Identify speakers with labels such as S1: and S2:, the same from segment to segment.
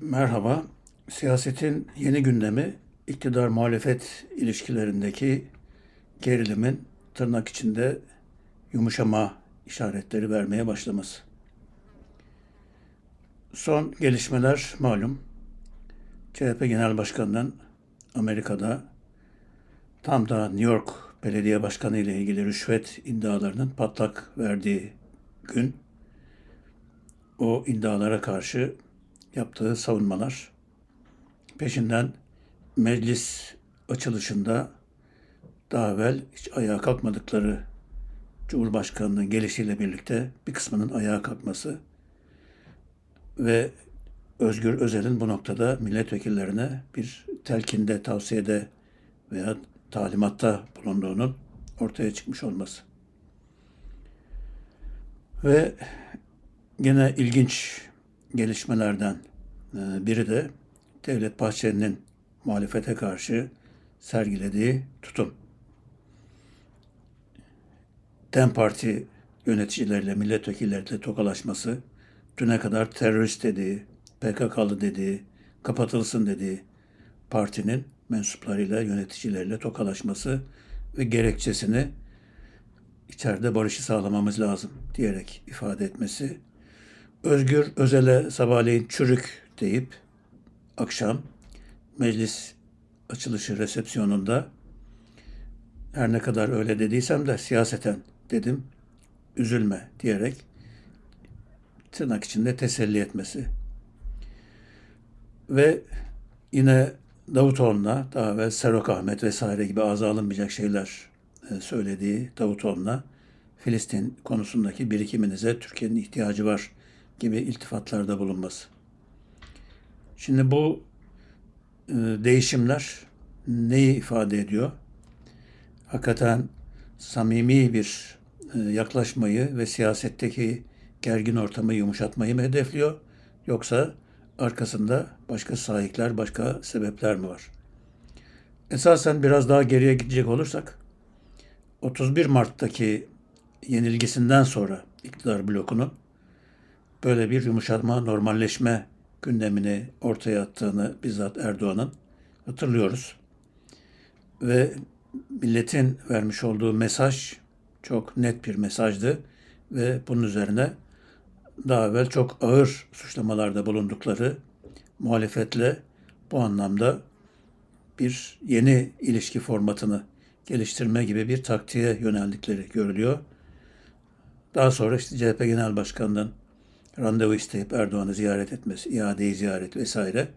S1: Merhaba. Siyasetin yeni gündemi iktidar muhalefet ilişkilerindeki gerilimin tırnak içinde yumuşama işaretleri vermeye başlaması. Son gelişmeler malum. CHP Genel Başkanı'nın Amerika'da tam da New York Belediye Başkanı ile ilgili rüşvet iddialarının patlak verdiği gün o iddialara karşı yaptığı savunmalar peşinden meclis açılışında daha evvel hiç ayağa kalkmadıkları Cumhurbaşkanı'nın gelişiyle birlikte bir kısmının ayağa kalkması ve Özgür Özel'in bu noktada milletvekillerine bir telkinde, tavsiyede veya talimatta bulunduğunun ortaya çıkmış olması. Ve Gene ilginç gelişmelerden biri de Devlet Bahçeli'nin muhalefete karşı sergilediği tutum. DEM Parti yöneticileriyle, milletvekilleriyle tokalaşması, düne kadar terörist dediği, PKK'lı dediği, kapatılsın dediği partinin mensuplarıyla, yöneticileriyle tokalaşması ve gerekçesini içeride barışı sağlamamız lazım diyerek ifade etmesi Özgür Özel'e sabahleyin çürük deyip akşam meclis açılışı resepsiyonunda her ne kadar öyle dediysem de siyaseten dedim üzülme diyerek tırnak içinde teselli etmesi. Ve yine Davutoğlu'na daha evvel Serok Ahmet vesaire gibi ağza alınmayacak şeyler e, söylediği Davutoğlu'na Filistin konusundaki birikiminize Türkiye'nin ihtiyacı var gibi iltifatlarda bulunması. Şimdi bu e, değişimler neyi ifade ediyor? Hakikaten samimi bir e, yaklaşmayı ve siyasetteki gergin ortamı yumuşatmayı mı hedefliyor? Yoksa arkasında başka sahipler, başka sebepler mi var? Esasen biraz daha geriye gidecek olursak 31 Mart'taki yenilgisinden sonra iktidar blokunun böyle bir yumuşatma, normalleşme gündemini ortaya attığını bizzat Erdoğan'ın hatırlıyoruz. Ve milletin vermiş olduğu mesaj çok net bir mesajdı ve bunun üzerine daha evvel çok ağır suçlamalarda bulundukları muhalefetle bu anlamda bir yeni ilişki formatını geliştirme gibi bir taktiğe yöneldikleri görülüyor. Daha sonra işte CHP Genel Başkanı'nın randevu isteyip Erdoğan'ı ziyaret etmesi, iadeyi ziyaret vesaire.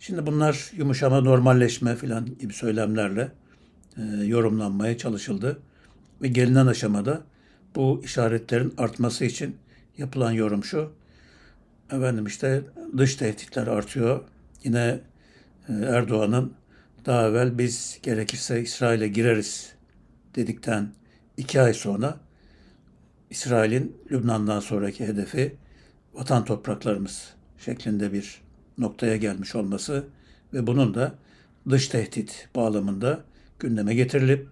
S1: Şimdi bunlar yumuşama, normalleşme filan gibi söylemlerle e, yorumlanmaya çalışıldı. Ve gelinen aşamada bu işaretlerin artması için yapılan yorum şu. Efendim işte dış tehditler artıyor. Yine e, Erdoğan'ın daha evvel biz gerekirse İsrail'e gireriz dedikten iki ay sonra İsrail'in Lübnan'dan sonraki hedefi vatan topraklarımız şeklinde bir noktaya gelmiş olması ve bunun da dış tehdit bağlamında gündeme getirilip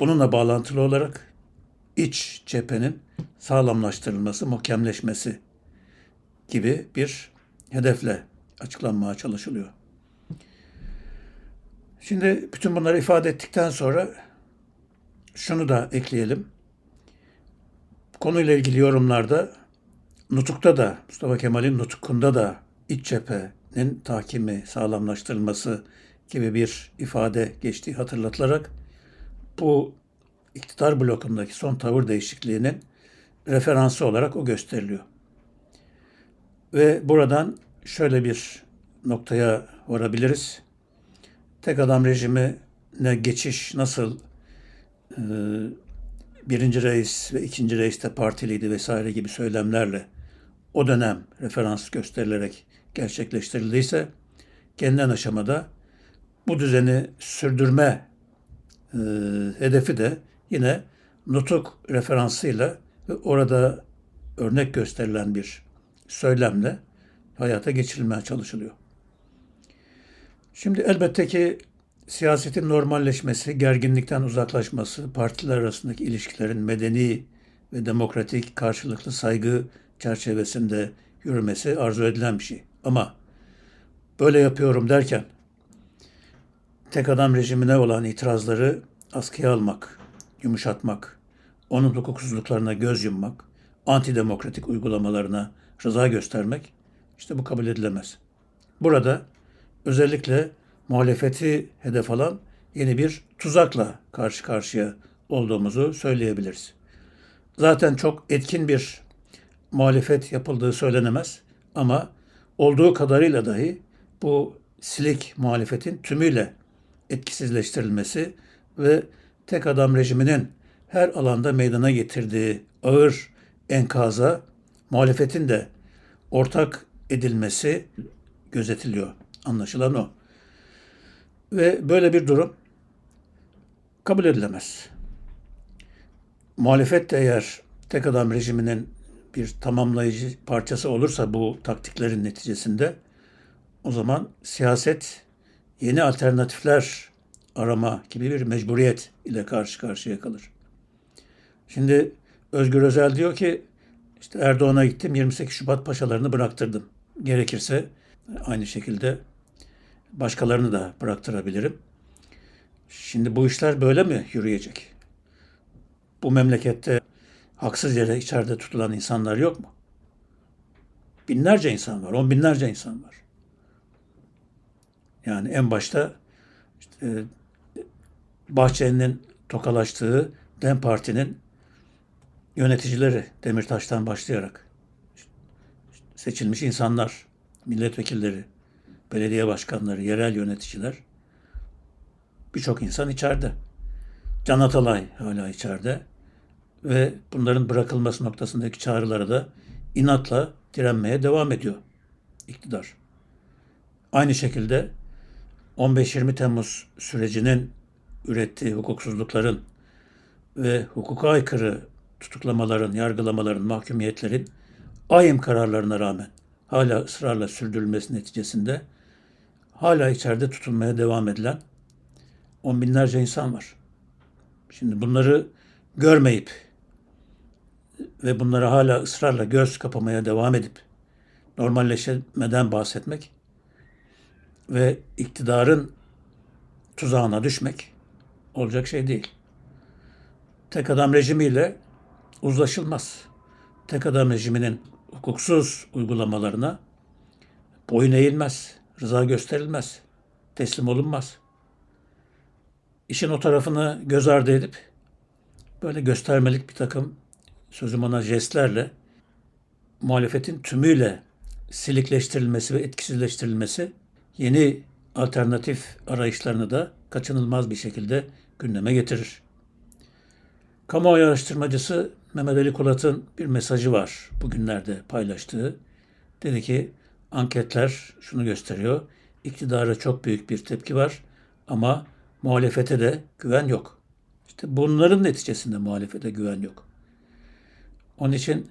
S1: bununla bağlantılı olarak iç cephenin sağlamlaştırılması, muhkemleşmesi gibi bir hedefle açıklanmaya çalışılıyor. Şimdi bütün bunları ifade ettikten sonra şunu da ekleyelim. Konuyla ilgili yorumlarda Nutuk'ta da Mustafa Kemal'in Nutuk'unda da iç cephenin takimi sağlamlaştırılması gibi bir ifade geçtiği hatırlatılarak bu iktidar blokundaki son tavır değişikliğinin referansı olarak o gösteriliyor. Ve buradan şöyle bir noktaya varabiliriz. Tek adam rejimine geçiş nasıl e, birinci reis ve ikinci reis de partiliydi vesaire gibi söylemlerle o dönem referans gösterilerek gerçekleştirildiyse gelinen aşamada bu düzeni sürdürme e, hedefi de yine nutuk referansıyla ve orada örnek gösterilen bir söylemle hayata geçirilmeye çalışılıyor. Şimdi elbette ki siyasetin normalleşmesi, gerginlikten uzaklaşması, partiler arasındaki ilişkilerin medeni ve demokratik karşılıklı saygı çerçevesinde yürümesi arzu edilen bir şey. Ama böyle yapıyorum derken tek adam rejimine olan itirazları askıya almak, yumuşatmak, onun hukuksuzluklarına göz yummak, antidemokratik uygulamalarına rıza göstermek işte bu kabul edilemez. Burada özellikle muhalefeti hedef alan yeni bir tuzakla karşı karşıya olduğumuzu söyleyebiliriz. Zaten çok etkin bir muhalefet yapıldığı söylenemez ama olduğu kadarıyla dahi bu silik muhalefetin tümüyle etkisizleştirilmesi ve tek adam rejiminin her alanda meydana getirdiği ağır enkaza muhalefetin de ortak edilmesi gözetiliyor. Anlaşılan o. Ve böyle bir durum kabul edilemez. Muhalefet de eğer tek adam rejiminin bir tamamlayıcı parçası olursa bu taktiklerin neticesinde o zaman siyaset yeni alternatifler arama gibi bir mecburiyet ile karşı karşıya kalır. Şimdi Özgür Özel diyor ki işte Erdoğan'a gittim 28 Şubat paşalarını bıraktırdım. Gerekirse aynı şekilde başkalarını da bıraktırabilirim. Şimdi bu işler böyle mi yürüyecek? Bu memlekette haksız yere içeride tutulan insanlar yok mu? Binlerce insan var, on binlerce insan var. Yani en başta işte, Bahçeli'nin tokalaştığı DEM Parti'nin yöneticileri Demirtaş'tan başlayarak seçilmiş insanlar, milletvekilleri, belediye başkanları, yerel yöneticiler birçok insan içeride. Can Atalay hala içeride ve bunların bırakılması noktasındaki çağrılara da inatla direnmeye devam ediyor iktidar. Aynı şekilde 15-20 Temmuz sürecinin ürettiği hukuksuzlukların ve hukuka aykırı tutuklamaların, yargılamaların, mahkumiyetlerin ayım kararlarına rağmen hala ısrarla sürdürülmesi neticesinde hala içeride tutulmaya devam edilen on binlerce insan var. Şimdi bunları görmeyip ve bunlara hala ısrarla göz kapamaya devam edip normalleşmeden bahsetmek ve iktidarın tuzağına düşmek olacak şey değil. Tek adam rejimiyle uzlaşılmaz. Tek adam rejiminin hukuksuz uygulamalarına boyun eğilmez, rıza gösterilmez, teslim olunmaz. İşin o tarafını göz ardı edip böyle göstermelik bir takım sözüm ona jestlerle muhalefetin tümüyle silikleştirilmesi ve etkisizleştirilmesi yeni alternatif arayışlarını da kaçınılmaz bir şekilde gündeme getirir. Kamuoyu araştırmacısı Mehmet Ali Kulat'ın bir mesajı var bugünlerde paylaştığı. Dedi ki anketler şunu gösteriyor. İktidara çok büyük bir tepki var ama muhalefete de güven yok. İşte bunların neticesinde muhalefete güven yok. Onun için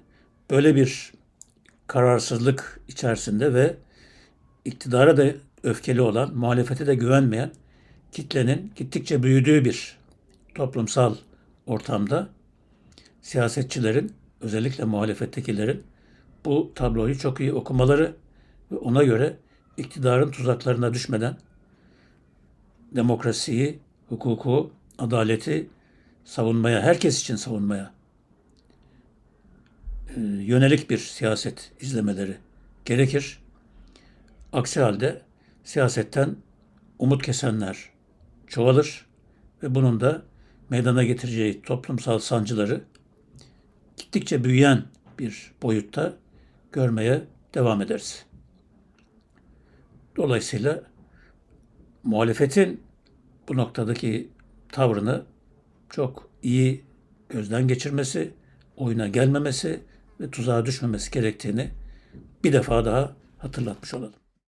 S1: böyle bir kararsızlık içerisinde ve iktidara da öfkeli olan, muhalefete de güvenmeyen kitlenin gittikçe büyüdüğü bir toplumsal ortamda siyasetçilerin, özellikle muhalefettekilerin bu tabloyu çok iyi okumaları ve ona göre iktidarın tuzaklarına düşmeden demokrasiyi, hukuku, adaleti savunmaya, herkes için savunmaya yönelik bir siyaset izlemeleri gerekir. Aksi halde siyasetten umut kesenler çoğalır ve bunun da meydana getireceği toplumsal sancıları gittikçe büyüyen bir boyutta görmeye devam ederiz. Dolayısıyla muhalefetin bu noktadaki tavrını çok iyi gözden geçirmesi, oyuna gelmemesi ve tuzağa düşmemesi gerektiğini bir defa daha hatırlatmış olalım.